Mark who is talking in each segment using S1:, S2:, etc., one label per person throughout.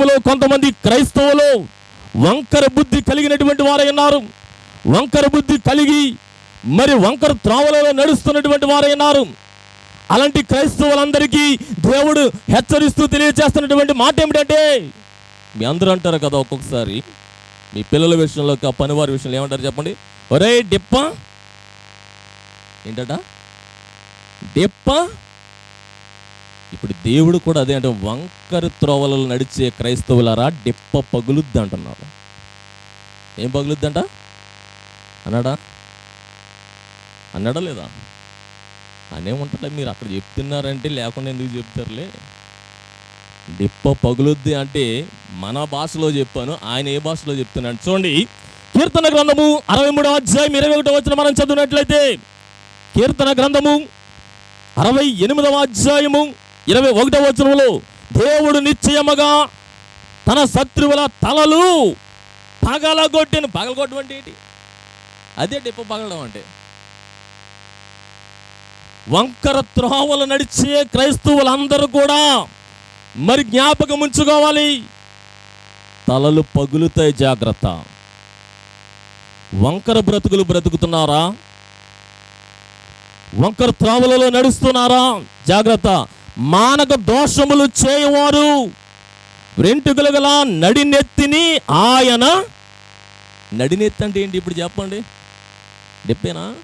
S1: సమాజంలో కొంతమంది క్రైస్తవులు వంకర బుద్ధి కలిగినటువంటి వారై ఉన్నారు. వంకర బుద్ధి కలిగి మరి వంకర త్రోవలలో నడుస్తున్నటువంటి వారై ఉన్నారు. అలాంటి క్రైస్తవులందరికీ దేవుడు హెచ్చరిస్తూ తెలియజేస్తున్నటువంటి మాట ఏమిటంటే మీ అందరూ అంటారు కదా ఒక్కొక్కసారి మీ పిల్లల విషయంలో ఆ పనివారి విషయంలో ఏమంటారు చెప్పండి? ఒరే డిప్ప? ఏంటట? డిప్ప? ఇప్పుడు దేవుడు కూడా అదే అంటే వంకర త్రోవలలో నడిచే క్రైస్తవులారా డిప్ప పగులుద్ది అంటున్నారు. ఏం పగులుద్దంట? అన్నాడా? అన్నాడా లేదా? అనే ఉంటుందా మీరు అక్కడ చెప్తున్నారంటే లేకుండా ఎందుకు చెప్తారులే? డిప్ప పగులుద్ది అంటే మన భాషలో చెప్పాను ఆయన ఏ భాషలో చెప్తున్నాడు చూడండి. కీర్తన గ్రంథము అరవై మూడవ అధ్యాయం ఇరవై ఒకటో వచ్చిన మనం చదివినట్లయితే కీర్తన గ్రంథము అరవై ఎనిమిదవ అధ్యాయము ఇరవై ఒకటవ వచనంలో దేవుడు నిశ్చయముగా తన శత్రువుల తలలు పగలగొట్టిన పగలగొట్టడం అంటే ఏంటి? అదే డిప్ప పగలడం అంటే. వంకర త్రోవలు నడిచే క్రైస్తవులందరూ కూడా మరి జ్ఞాపకం ఉంచుకోవాలి. తలలు పగులుతాయి జాగ్రత్త. వంకర బ్రతుకులు బ్రతుకుతున్నారా? వంకర త్రావులలో నడుస్తున్నారా? జాగ్రత్త. మానక దోషములు చేయవారు. వెంట్రుకలు గల నడినెత్తిని ఆయన నడినెత్తి అంటే ఏంటి ఇప్పుడు చెప్పండి? చెప్పేనా?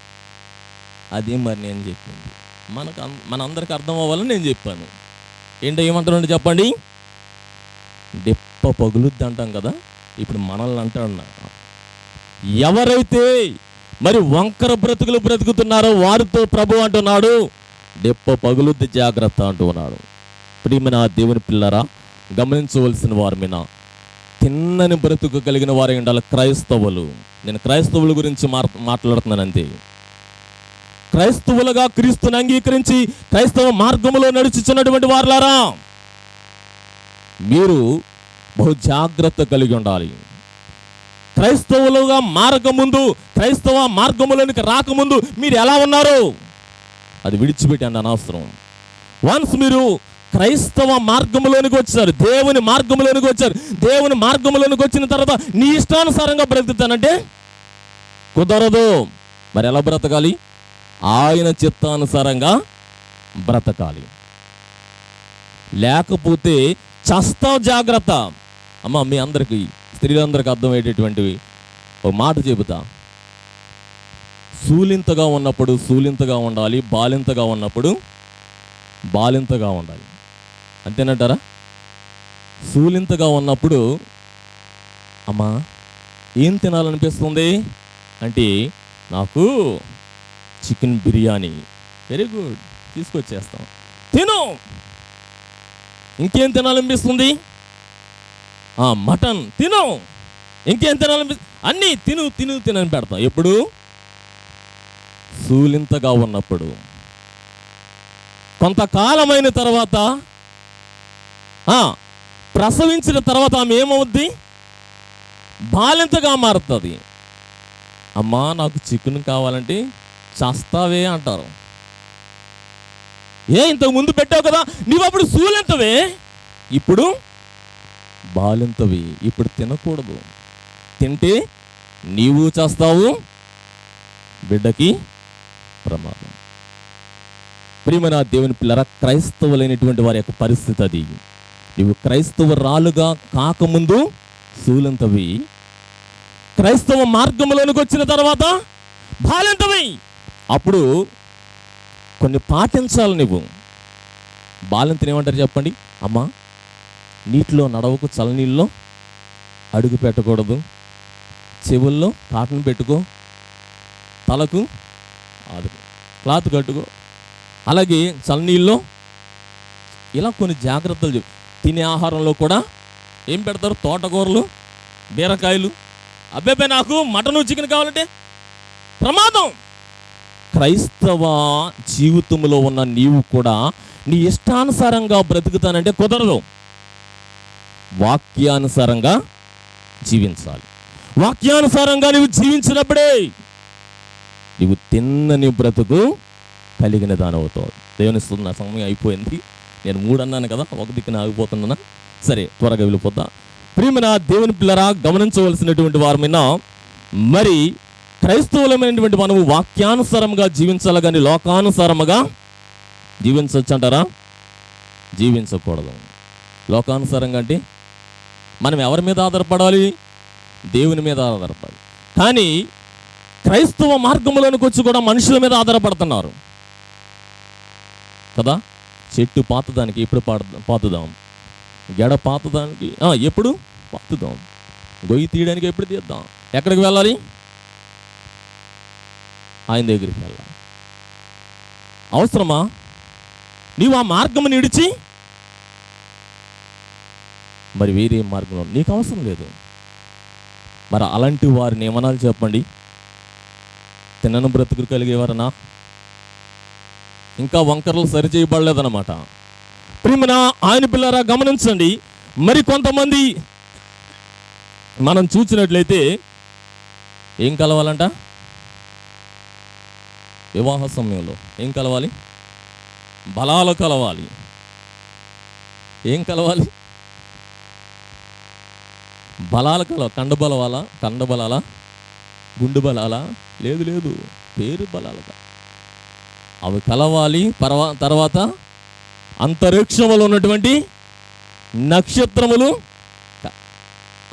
S1: అదే మరి నేను చెప్పింది. మనకు మన మనందరికి అర్థం అవ్వాలని నేను చెప్పాను. ఏంటో ఏమంటారండి చెప్పండి? డెప్ప పగులుద్ది అంటాం కదా ఇప్పుడు మనల్ని అంటాడు ఎవరైతే మరి వంకర బ్రతుకులు బ్రతుకుతున్నారో వారితో ప్రభు అంటున్నాడు డెప్ప పగులుద్ది జాగ్రత్త అంటున్నాడు ప్రియమైన దేవుని పిల్లరా గమనించవలసిన వారి మీద తిన్నని బ్రతుకు కలిగిన వారి ఉండాలి క్రైస్తవులు. నేను క్రైస్తవుల గురించి మాట్లాడుతున్నాను అంతే క్రైస్తవులుగా క్రీస్తుని అంగీకరించి క్రైస్తవ మార్గములో నడుచుచున్నటువంటి వారులారా మీరు బహు జాగ్రత్త కలిగి ఉండాలి. క్రైస్తవులుగా మారకముందు క్రైస్తవ మార్గములోనికి రాకముందు మీరు ఎలా ఉన్నారు? అది విడిచిపెట్టండి అనవసరం వన్స్ మీరు క్రైస్తవ మార్గములోనికి వచ్చారు దేవుని మార్గములోనికి వచ్చారు దేవుని మార్గములోనికి వచ్చిన తర్వాత నీ ఇష్టానుసారంగా బ్రతుకుతానంటే కుదరదు. మరి ఎలా బ్రతకాలి? ఆయన చిత్తానుసారంగా బ్రతకాలి. లేకపోతే చస్తావు జాగ్రత్త. అమ్మ మీ అందరికీ స్త్రీలందరికీ అర్థమయ్యేటటువంటివి ఒక మాట చెబుతా. సూలింతగా ఉన్నప్పుడు సూలింతగా ఉండాలి బాలింతగా ఉన్నప్పుడు బాలింతగా ఉండాలి. అంతేనంటారా? సూలింతగా ఉన్నప్పుడు అమ్మా ఏం తినాలనిపిస్తుంది? అంటే నాకు చికెన్ బిర్యానీ. Very good. తీసుకొచ్చేస్తాం. తిను! ఇంకేం తినాలనిపిస్తుంది? మటన్. తిను! ఇంకేం తినాలనిపి అన్నీ తిను తిను తినని పెడతాం. ఎప్పుడు? సూలింతగా ఉన్నప్పుడు. కొంతకాలమైన తర్వాత ఆ, ప్రసవించిన తర్వాత ఆమె ఏమవుద్ది? బాలింతగా మారుతుంది. అమ్మా నాకు చికెన్ కావాలంటే చస్తావే అంటారు. ఏ ఇంతకు ముందు పెట్టావు కదా నీవు అప్పుడు సూలెంతవే? ఇప్పుడు బాలింతవి. ఇప్పుడు తినకూడదు. తింటే నీవు చేస్తావు బిడ్డకి ప్రమాదం ప్రియమైన దేవుని పిల్లర క్రైస్తవులైనటువంటి వారి యొక్క పరిస్థితి అది. నీవు క్రైస్తవరాలుగా కాకముందు శూలంతవి క్రైస్తవ మార్గంలోనికి వచ్చిన తర్వాత బాలింతవి. అప్పుడు కొన్ని పాటించాలి నువ్వు బాలింతని ఏమంటారు చెప్పండి? అమ్మా నీటిలో నడవకు చలనీళ్ళలో అడుగు పెట్టకూడదు. చెవుల్లో కాటన్ పెట్టుకో. తలకు ఆదుకో క్లాత్ కట్టుకో. అలాగే చల్లనీళ్ళు ఇలా కొన్ని జాగ్రత్తలు చెప్పు తినే ఆహారంలో కూడా ఏం పెడతారు? తోటకూరలు బీరకాయలు. అబ్బాయి నాకు మటను చికెన్ కావాలంటే ప్రమాదం. క్రైస్తవ జీవితంలో ఉన్న నీవు కూడా నీ ఇష్టానుసారంగా బ్రతుకుతానంటే కుదరదు. వాక్యానుసారంగా జీవించాలి. వాక్యానుసారంగా నువ్వు జీవించినప్పుడే నీవు తిన్నని బ్రతుకు కలిగిన దానవుతావు. దేవుని నా సమయం అయిపోయింది. నేను మూడు అన్నాను కదా ఒక దిక్కున ఆగిపోతున్నానా? సరే త్వరగా వెళ్ళిపోతా ప్రియమైన దేవుని పిల్లరా గమనించవలసినటువంటి వారమైనా మరి క్రైస్తవులమైనటువంటి మనము వాక్యానుసారంగా జీవించాలి కానీ లోకానుసారముగా జీవించవచ్చు అంటారా జీవించకూడదు. లోకానుసారంగా అంటే మనం ఎవరి మీద ఆధారపడాలి? దేవుని మీద ఆధారపడాలి. కానీ క్రైస్తవ మార్గంలోనికి వచ్చి కూడా మనుషుల మీద ఆధారపడుతున్నారు. కదా? చెట్టు పాతదానికి ఎప్పుడు పాతుదాం? గెడ పాతదానికి ఎప్పుడు? పాతుదాం. గొయ్యి తీయడానికి ఎప్పుడు తీద్దాం? ఎక్కడికి వెళ్ళాలి? ఆయన దగ్గరికి వెళ్ళాలి. అవసరమా? నీవు ఆ మార్గం నిడిచి మరి వేరే మార్గంలో నీకు అవసరం లేదు. మరి అలాంటి వారిని ఏమనాలి చెప్పండి? తిన్నను బ్రతుకులు కలిగేవారనా? ఇంకా వంకరలు సరి చేయబడలేదన్నమాట. ప్రియమన ఆయన పిల్లరా గమనించండి. మరి కొంతమంది మనం చూసినట్లయితే ఏం కలవాలంట? వివాహ సమయంలో ఏం కలవాలి? బలాలు కలవాలి. ఏం కలవాలి? బలాలు కలవ కండబలవాలా కండబలాలా? గుండు బలాలా లేదు లేదు. పేరు బలాలుగా. అవి కలవాలి పర్వా తర్వాత అంతరిక్షంలో ఉన్నటువంటి నక్షత్రములు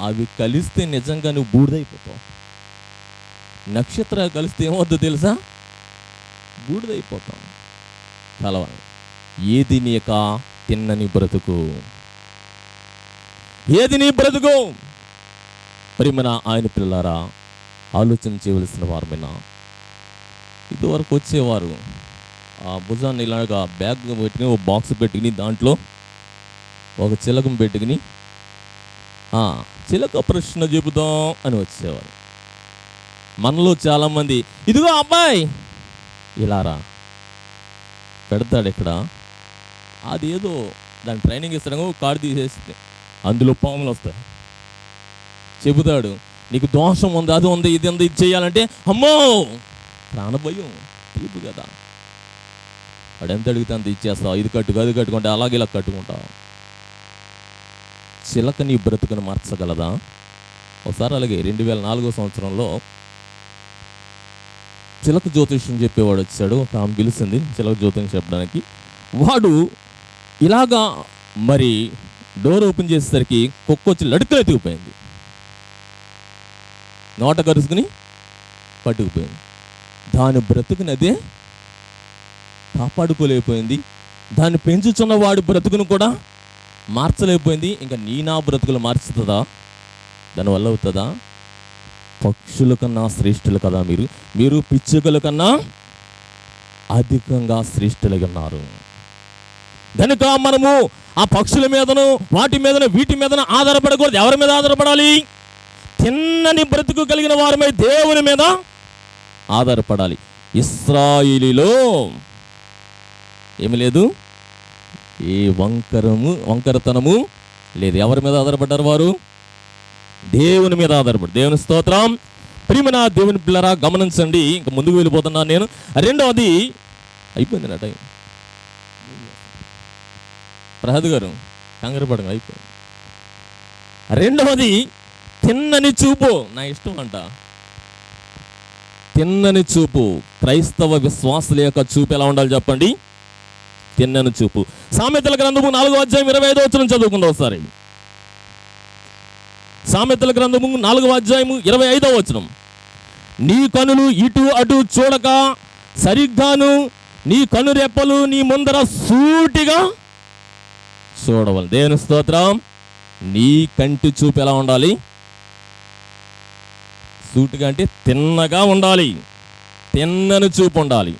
S1: అవి కలిస్తే నిజంగా నువ్వు బూడిదైపోతావు. నక్షత్రాలు కలిస్తే ఏమవుద్దో తెలుసా? బూడిదైపోతాం కలవాలి. ఏది నీ యొక్క తిన్నని బ్రతుకు? ఏది నీ బ్రతుకు? ప్రియమైన ఆయన పిల్లారా ఆలోచన చేయవలసిన వారమైనా. ఇదివరకు వచ్చేవారు ఆ భుజాన్ని ఇలాగా బ్యాగ్ పెట్టుకుని ఒక బాక్స్ పెట్టుకుని దాంట్లో ఒక చిలకం పెట్టుకుని చిలక ప్రశ్న చెబుదాం అని వచ్చేవారు. మనలో చాలామంది ఇదిగో అబ్బాయి! ఇలారా పెడతాడు ఇక్కడ. అది ఏదో దాని ట్రైనింగ్ ఇస్తాడు కార్డు తీసేస్తే అందులో పాములు వస్తాయి. చెబుతాడు నీకు దోషం ఉంది? అది ఉంది ఇది ఉంది ఇది చేయాలంటే అమ్మో! ప్రాణభయం తీపు కదా. వాడు ఎంత అడిగితే అంత ఇచ్చేస్తావు. ఇది కట్టుకు అది కట్టుకుంటే అలాగే ఇలా కట్టుకుంటావు. చిలక నీ బ్రతుకుని మార్చగలదా? ఒకసారి అలాగే రెండు వేల నాలుగో సంవత్సరంలో చిలక జ్యోతిష్యం చెప్పేవాడు వచ్చాడు. ఒక ఆమె పిలిచింది చిలక జ్యోతిష్యం చెప్పడానికి. వాడు ఇలాగా మరి డోర్ ఓపెన్ చేసేసరికి కుక్క వచ్చి లడుకలు ఎత్తుకుపోయింది నోట కరుసుకుని పట్టుకుపోయింది. దాని బ్రతుకునదే కాపాడుకోలేకపోయింది. దాన్ని పెంచుచున్న వాడు బ్రతుకును కూడా మార్చలేకపోయింది. ఇంకా నీ నా బ్రతుకులు మార్చుతుందా? దానివల్ల అవుతుందా? పక్షుల కన్నా శ్రేష్ఠులు కదా మీరు. మీరు పిచ్చుకల కన్నా అధికంగా శ్రేష్ఠులుగా ఉన్నారు. కనుక మనము ఆ పక్షుల మీదను వాటి మీదను వీటి మీదను ఆధారపడకూడదు. ఎవరి మీద ఆధారపడాలి? తిన్నని బ్రతుకు కలిగిన వారమై దేవుని మీద ఆధారపడాలి. ఇస్రాయిలీలో ఏమి లేదు. ఏ వంకరము వంకరతనము లేదు. ఎవరి మీద ఆధారపడ్డారు వారు? దేవుని మీద ఆధారపడి దేవుని స్తోత్రం. ప్రియమైన దేవుని పిల్లరా గమనించండి. ఇంకా ముందుకు వెళ్ళిపోతున్నాను నేను. రెండవది అయిపోయింది నా టైం. ప్రహద్ గారు కంగారు పడగా అయిపోయింది. రెండవది తిన్నని చూపు. నా ఇష్టం అంట. తిన్నని చూపు. క్రైస్తవ విశ్వాసుల యొక్క చూపు ఎలా ఉండాలి చెప్పండి? తిన్నని చూపు. సామెతల గ్రంథము నాలుగో అధ్యాయం ఇరవై ఐదో వచ్చిన చదువుకుందాం ఒకసారి. సామెతల గ్రంథము నాలుగో అధ్యాయము ఇరవై ఐదవ వచనం. నీ కనులు ఇటు అటు చూడక సరిగ్గాను నీ కను రెప్పలు నీ ముందర సూటిగా చూడవాలి. దేవుని స్తోత్రం నీ కంటి చూపు ఎలా ఉండాలి? సూటిగా అంటే తిన్నగా ఉండాలి. తిన్నని చూపు ఉండాలి.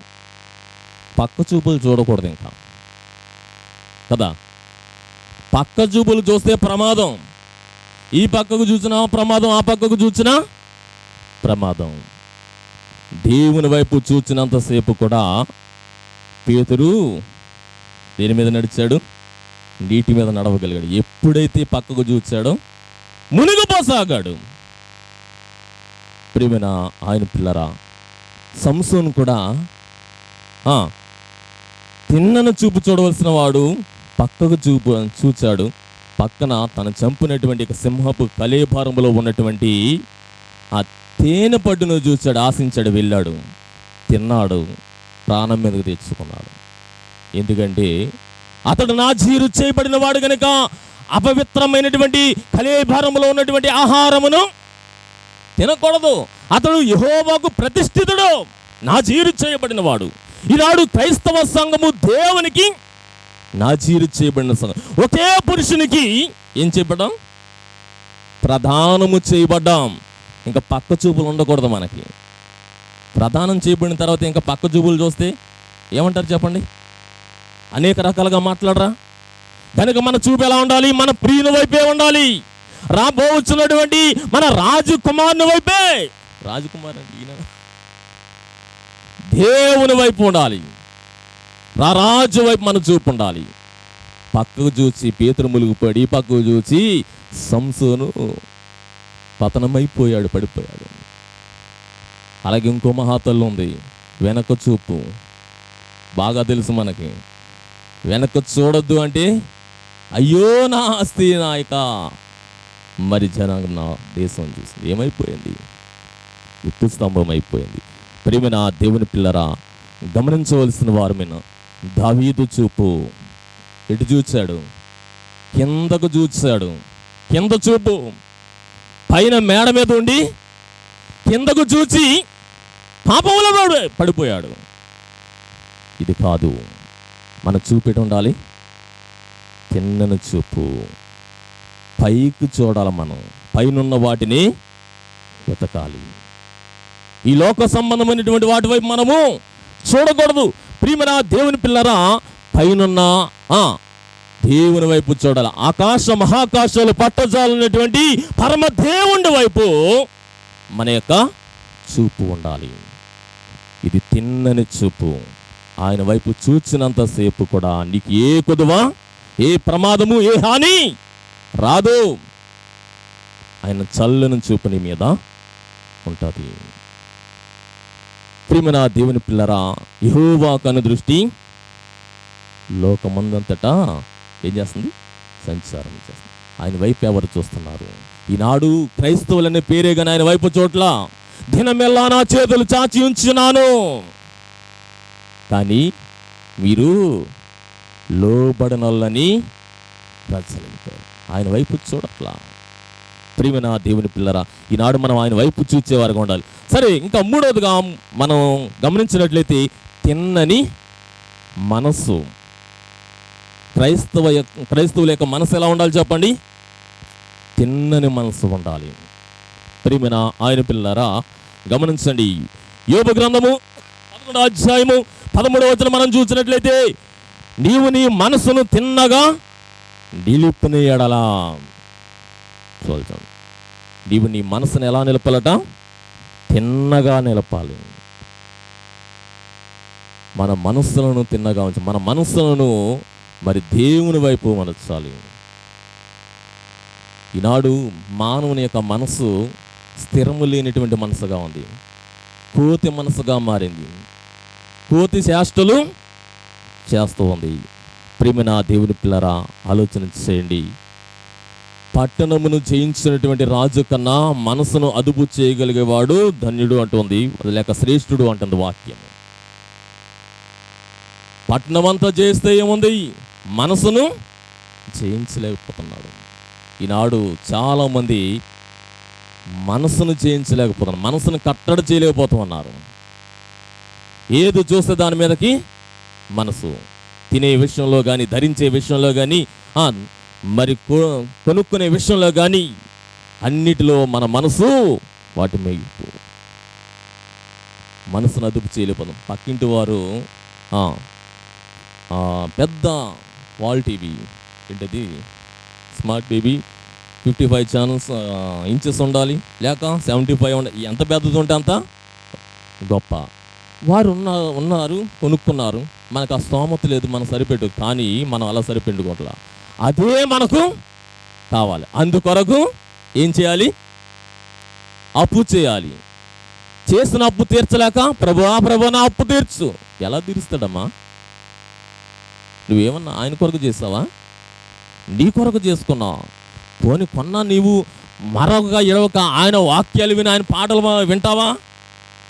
S1: పక్క చూపులు చూడకూడదు ఇంకా. కదా? పక్క చూపులు చూస్తే ప్రమాదం. ఈ పక్కకు చూసినా ప్రమాదం ఆ పక్కకు చూసినా ప్రమాదం. దేవుని వైపు చూచినంతసేపు కూడా పేతురు దేని మీద నడిచాడు? నీటి మీద నడవగలిగాడు. ఎప్పుడైతే పక్కకు చూచాడో మునిగిపోసాగాడు. ప్రియమైన ఆయన పిల్లరా సంసోన్ కూడా తిన్నను చూపు చూడవలసిన వాడు పక్కకు చూపు చూచాడు. పక్కన తన చంపినటువంటి సింహపు కలేభారంలో ఉన్నటువంటి ఆ తేనె పట్టును చూశాడు ఆశించాడు వెళ్ళాడు. తిన్నాడు ప్రాణం మీదకు తెచ్చుకున్నాడు ఎందుకంటే అతడు నా జీరు చేయబడిన వాడు కనుక అపవిత్రమైనటువంటి కలేభారంలో ఉన్నటువంటి ఆహారమును తినకూడదు. అతడు యహోవాకు ప్రతిష్ఠితుడు. నాజీరు చేయబడిన వాడు ఈనాడు క్రైస్తవ సంఘము దేవునికి నా జీరు చేయబడిన సంఘం ఒకే పురుషునికి ఏం చేయబడ్డాం? ప్రధానము చేయబడ్డాం. ఇంకా పక్క చూపులు ఉండకూడదు మనకి. ప్రధానం చేయబడిన తర్వాత ఇంకా పక్క చూపులు చూస్తే ఏమంటారు చెప్పండి? అనేక రకాలుగా మాట్లాడరా? కనుక మన చూపు ఎలా ఉండాలి? మన ప్రియుని వైపే ఉండాలి. రాబోవచ్చున్నటువంటి మన రాజకుమారుని వైపే. రాజకుమార్ అంటే ఈయన. దేవుని వైపు ఉండాలి. రా రాజు వైపు మన చూపు ఉండాలి. పక్కకు చూసి పేతురు ములుగుపడి పక్కకు చూసి సంసోను పతనమైపోయాడు పడిపోయాడు. అలాగే ఇంకో మహాతల్లు ఉంది. వెనక చూపు. బాగా తెలుసు మనకి. వెనక చూడొద్దు అంటే అయ్యో నా ఆస్తి నాయక. మరి జనాంగం నా దేశం చూసింది. ఏమైపోయింది? ఉత్తు స్తంభం అయిపోయింది. ప్రేమ నా దేవుని పిల్లరా గమనించవలసిన వారు మీద దావీదు చూపు ఎటు చూచాడు? కిందకు చూచాడు. కింద చూపు. పైన మేడ మీద ఉండి కిందకు చూచి పాపంలో పడిపోయాడు. ఇది కాదు. మన చూపెట్టి ఉండాలి? తిన్నను చూపు. పైకి చూడాలి మనం. పైనున్న వాటిని వెతకాలి. ఈ లోక సంబంధమైనటువంటి వాటి వైపు మనము చూడకూడదు. ప్రియమైన దేవుని పిల్లరా పైనున్న దేవుని వైపు చూడాలి. ఆకాశ మహాకాశాలు పట్టజాలన్నటువంటి పరమ దేవుని వైపు మన యొక్క చూపు ఉండాలి. ఇది తిన్నని చూపు. ఆయన వైపు చూచినంతసేపు కూడా నీకు ఏ కొదువా? ఏ ప్రమాదము? ఏ హాని? రాదు. ఆయన చల్లని చూపు నీ మీద ఉంటుంది. ప్రిమిన దేవుని పిల్లరా యహోవా కను దృష్టి లోకమందంతటా ఏం చేస్తుంది? సంచారం చేస్తుంది. ఆయన వైపు ఎవరు చూస్తున్నారు? ఈనాడు క్రైస్తవులనే పేరే కానీ ఆయన వైపు చోట్ల దినమెల్లా నా చేతులు చాచి ఉంచున్నాను కానీ మీరు లోబడనొల్లని ప్రజలంటారు ఆయన వైపు చూడట్లా. ప్రియమైన దేవుని పిల్లరా ఈనాడు మనం ఆయన వైపు చూచేవారుగా ఉండాలి. సరే ఇంకా మూడవదిగా మనం గమనించినట్లయితే తిన్నని మనస్సు. క్రైస్తవ యొక్క- క్రైస్తవుల యొక్క మనసు ఎలా ఉండాలి చెప్పండి? తిన్నని మనసు ఉండాలి. ప్రియమైన ఆయన పిల్లరా గమనించండి. యోగ గ్రంథము పదకొండు అధ్యాయము పదమూడవ వచ్చిన మనం చూసినట్లయితే నీవు నీ మనసును తిన్నగా నిలుపుని ఎడలా. చూద్దాం నీవు నీ మనసును ఎలా నిలపాలట? తిన్నగా నిలపాలి. మన మనస్సులను తిన్నగా ఉంచి. మన మనస్సులను మరి దేవుని వైపు మలచాలి ఈనాడు మానవుని యొక్క మనసు స్థిరము లేనటువంటి మనసుగా ఉంది. కోతి మనసుగా మారింది. కోతి చేష్టలు చేస్తూ ఉంది. ప్రియమైన దేవుని పిల్లరా ఆలోచన చేయండి. పట్టణమును జయించినటువంటి రాజు కన్నా మనసును అదుపు చేయగలిగేవాడు ధన్యుడు అంటుంది లేక శ్రేష్ఠుడు అంటుంది వాక్యం. పట్టణమంతా చేస్తే ఏముంది? మనసును జయించలేకపోతున్నాడు. ఈనాడు చాలామంది మనసును జయించలేకపోతున్నారు మనసును కట్టడి చేయలేకపోతున్నారు. ఏది చూస్తే దాని మీదకి? మనసు. తినే విషయంలో కానీ ధరించే విషయంలో కానీ మరి కొ- కొనుక్కునే విషయంలో కానీ అన్నిటిలో మన మనసు వాటి మేగిపో మనసును అదుపు చేయలేకపోతాం పక్కింటి వారు పెద్ద వాల్ టీవీ ఏంటది? Smart TV fifty five channels inches ఉండాలి లేక సెవెంటీ ఫైవ్ ఉండాలి ఎంత పెద్దది ఉంటే అంత గొప్ప. వారు ఉన్న ఉన్నారు కొనుక్కున్నారు. మనకు ఆ స్తోమత లేదు మనం సరిపెట్టు కానీ మనం అలా సరిపెట్టుకోవట్లా. అదే మనకు కావాలి. అందుకొరకు ఏం చేయాలి? అప్పు చేయాలి. చేసిన అప్పు తీర్చలేక ప్రభు ప్రభు నా అప్పు తీర్చు. ఎలా తీరుస్తాడమ్మా? నువ్వేమన్నా ఆయన కొరకు చేసావా నీ కొరకు చేసుకున్నావు పోని కొన్నా నీవు మరొక ఎడవక ఆయన వాక్యాలు విని ఆయన పాటలు వింటావా?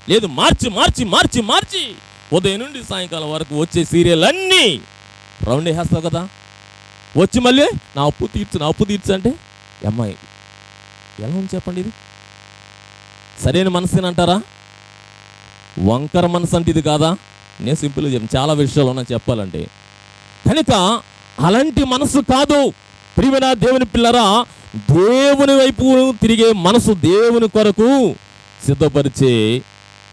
S1: లేదు మార్చి మార్చి మార్చి మార్చి. ఉదయం నుండి సాయంకాలం వరకు వచ్చే సీరియల్ అన్నీ రౌండ్ వేసేస్తావు కదా. వచ్చి మళ్ళీ నా అప్పు తీర్చు నా అప్పు తీర్చు అంటే అమ్మాయి ఎలా ఉంది చెప్పండి ఇది? సరైన మనసేనంటారా? వంకర మనసు అంటే ఇది కాదా? నేను సింపుల్గా చెప్పాను చాలా విషయాలు ఉన్నాయి చెప్పాలంటే. కనుక అలాంటి మనసు కాదు. ప్రియమైన దేవుని పిల్లరా దేవుని వైపు తిరిగే మనసు దేవుని కొరకు సిద్ధపరిచే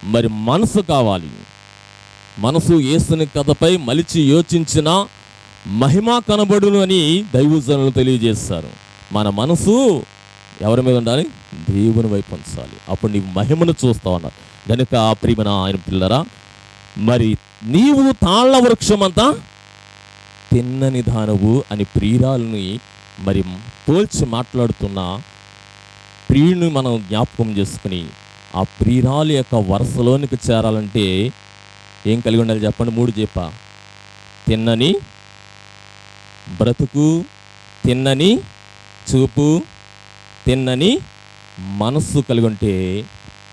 S1: మరి మనసు కావాలి. మనసు యేసుని కథపై మలిచి యోచించిన మహిమ కనబడును అని దైవజనులు తెలియజేస్తారు. మన మనసు ఎవరి మీద ఉండాలి? దేవుని వైపు ఉంచాలి. అప్పుడు నీ మహిమను చూస్తావు అన్నారు గనుక ప్రియమైన ఆయన పిల్లరా మరి నీవు తాళ్ళ వృక్షమంతా తిన్నని దానవు అని ప్రియురాలని మరి పోల్చి మాట్లాడుతున్న ప్రియుని మనం జ్ఞాపకం చేసుకుని ఆ ప్రియురాలు యొక్క వరుసలోనికి చేరాలంటే ఏం కలిగి ఉండాలి చెప్పండి? మూడు చెప్ప. తిన్నని బ్రతుకు తిన్నని చూపు తిన్నని మనస్సు కలిగి ఉంటే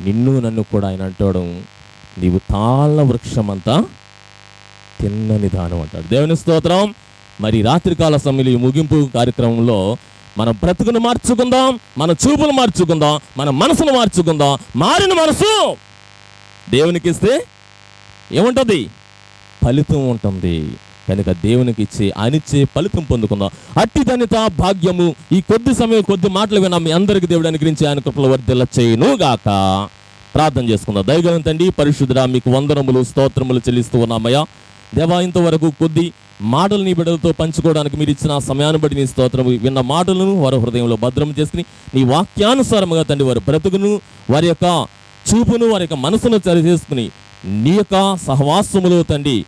S1: నిన్ను నన్ను కూడా ఆయన అంటాడు. నీవు తాళ్ళ వృక్షమంతా తిన్నని దానం అంటాడు. దేవుని స్తోత్రం. మరి రాత్రికాల సమయంలో ఈ ముగింపు కార్యక్రమంలో మన బ్రతుకును మార్చుకుందాం మన చూపును మార్చుకుందాం మన మనసును మార్చుకుందాం. మారిన మనసు దేవునికి ఇస్తే ఏముంటుంది? ఫలితం ఉంటుంది. కనుక దేవునికి ఇచ్చి అనిచ్చే ఫలితం పొందుకుందాం. అట్టి ధనిత భాగ్యము. ఈ కొద్ది సమయం కొద్ది మాటలు విన్నా. మీ అందరికి దేవుడు అనుగ్రహించి ఆయన కృపల వర్ధిల్ల చేయను గాక ప్రార్థన చేసుకుందాం. దయగలం తండ్రి పరిశుద్ధుడా మీకు వందనములు స్తోత్రములు చెల్లిస్తూ ఉన్నామయ్యా. దేవా ఇంతవరకు కొద్ది మాటలు నీ బిడ్డలతో పంచుకోవడానికి మీరు ఇచ్చిన సమయాన్ని బట్టి నీ స్తోత్రం విన్న మాటలను వారి హృదయంలో భద్రం చేసుకుని నీ వాక్యానుసారముగా తండ్రి వారి బ్రతుకును వారి యొక్క చూపును వారి యొక్క మనసును సరి చేసుకుని నీ యొక్క సహవాసములో తండ్రి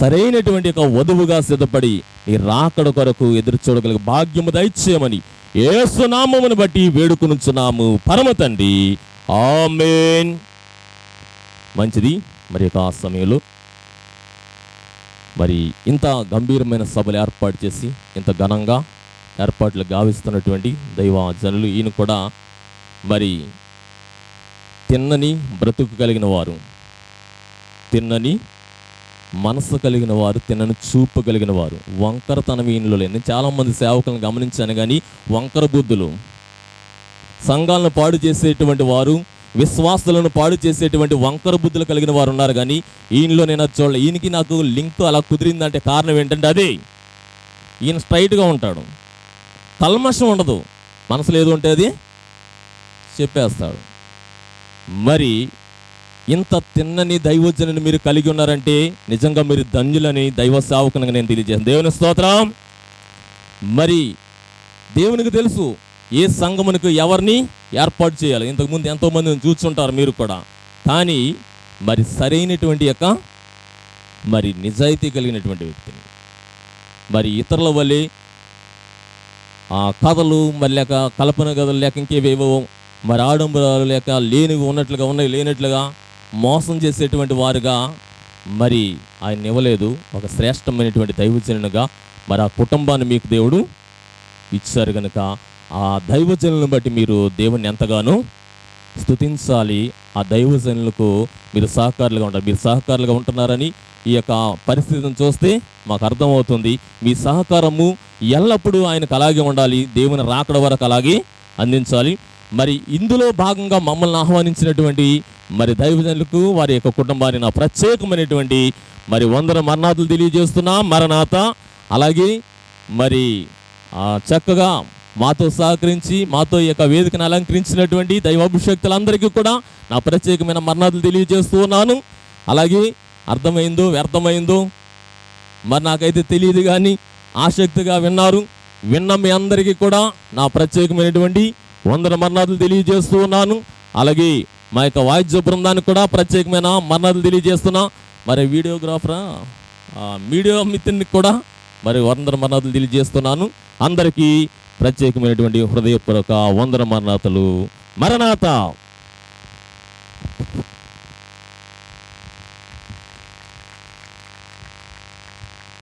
S1: సరైనటువంటి యొక్క వధువుగా సిద్ధపడి నీ రాకడ కొరకు ఎదురు చూడగలిగే భాగ్యము దయచేయమని ఏసునామమును బట్టి వేడుకొనుచున్నాము. పరమ తండ్రి. ఆమెన్. మంచిది. మరి యొక్క ఆ సమయంలో మరి ఇంత గంభీరమైన సభలు ఏర్పాటు చేసి ఇంత ఘనంగా ఏర్పాట్లు గావిస్తున్నటువంటి దైవ జనులు ఈయన కూడా మరి తిన్నని బ్రతుకు కలిగిన వారు. తిన్నని మనసు కలిగిన వారు తినని చూపు కలిగిన వారు వంకరతనం ఈయనలో లేని చాలామంది సేవకులను గమనించాను కానీ వంకర బుద్ధులు సంఘాలను పాడు చేసేటువంటి వారు విశ్వాసులను పాడు చేసేటువంటి వంకర బుద్ధులు కలిగిన వారు ఉన్నారు కానీ ఈయనలో నేను అది చూడలే. ఈయనకి నాకు లింక్ అలా కుదిరిందంటే కారణం ఏంటంటే అదే. ఈయన స్ట్రైట్గా ఉంటాడు. తల్మషం ఉండదు. మనసులో ఏదో ఉంటే అది చెప్పేస్తాడు. మరి ఇంత తిన్నని దైవజనని మీరు కలిగి ఉన్నారంటే నిజంగా మీరు ధన్యులని దైవ సేవకునిగా నేను తెలియజేస్తాను. దేవుని స్తోత్రం. మరి దేవునికి తెలుసు ఏ సంఘమునికి ఎవరిని ఏర్పాటు చేయాలి. ఇంతకుముందు ఎంతోమందిని చూస్తుంటారు మీరు కూడా. కానీ మరి సరైనటువంటి యొక్క మరి నిజాయితీ కలిగినటువంటి వ్యక్తిని. మరి ఇతరుల వల్లే ఆ కథలు మరి లేక కల్పన కథలు లేక ఇంకేవేవో మరి ఆడంబరాలు లేక లేనివి ఉన్నట్లుగా ఉన్నాయి లేనట్లుగా మోసం చేసేటువంటి వారుగా మరి ఆయన ఇవ్వలేదు. ఒక శ్రేష్టమైనటువంటి దైవజనునిగా మరి ఆ కుటుంబాన్ని మీకు దేవుడు ఇచ్చారు కనుక ఆ దైవజనులను బట్టి మీరు దేవుణ్ణి ఎంతగానో స్తుతించాలి. ఆ దైవజనులకు మీరు సహకారులుగా ఉంటారు మీరు సహకారులుగా ఉంటున్నారని ఈ యొక్క పరిస్థితిని చూస్తే మాకు అర్థమవుతుంది. మీ సహకారము ఎల్లప్పుడూ ఆయనకు అలాగే ఉండాలి. దేవుని రాకడ వరకు అలాగే అందించాలి. మరి ఇందులో భాగంగా మమ్మల్ని ఆహ్వానించినటువంటి మరి దైవజనులకు వారి యొక్క కుటుంబాన్ని నా ప్రత్యేకమైనటువంటి మరి వందల మరణాతులు తెలియజేస్తున్నా. మరణాత అలాగే మరి చక్కగా మాతో సహకరించి మాతో యొక్క వేదికను అలంకరించినటువంటి దైవాభిషక్తులందరికీ కూడా నా ప్రత్యేకమైన మరణాతులు తెలియజేస్తూ ఉన్నాను. అలాగే అర్థమైందో వ్యర్థమైందో మరి నాకైతే తెలియదు కానీ ఆసక్తిగా విన్నారు. విన్న మీ అందరికీ కూడా నా ప్రత్యేకమైనటువంటి వందల మరణాలు తెలియజేస్తూ ఉన్నాను. అలాగే మా యొక్క వాయిద్య బృందానికి కూడా ప్రత్యేకమైన మరణాతులు తెలియజేస్తున్నా. మరి వీడియోగ్రాఫరా? మీడియా మిత్రునికి కూడా మరి వందన మరణాతులు తెలియజేస్తున్నాను. అందరికీ ప్రత్యేకమైనటువంటి హృదయపూర్వక వందన మరణాతలు మరణాత!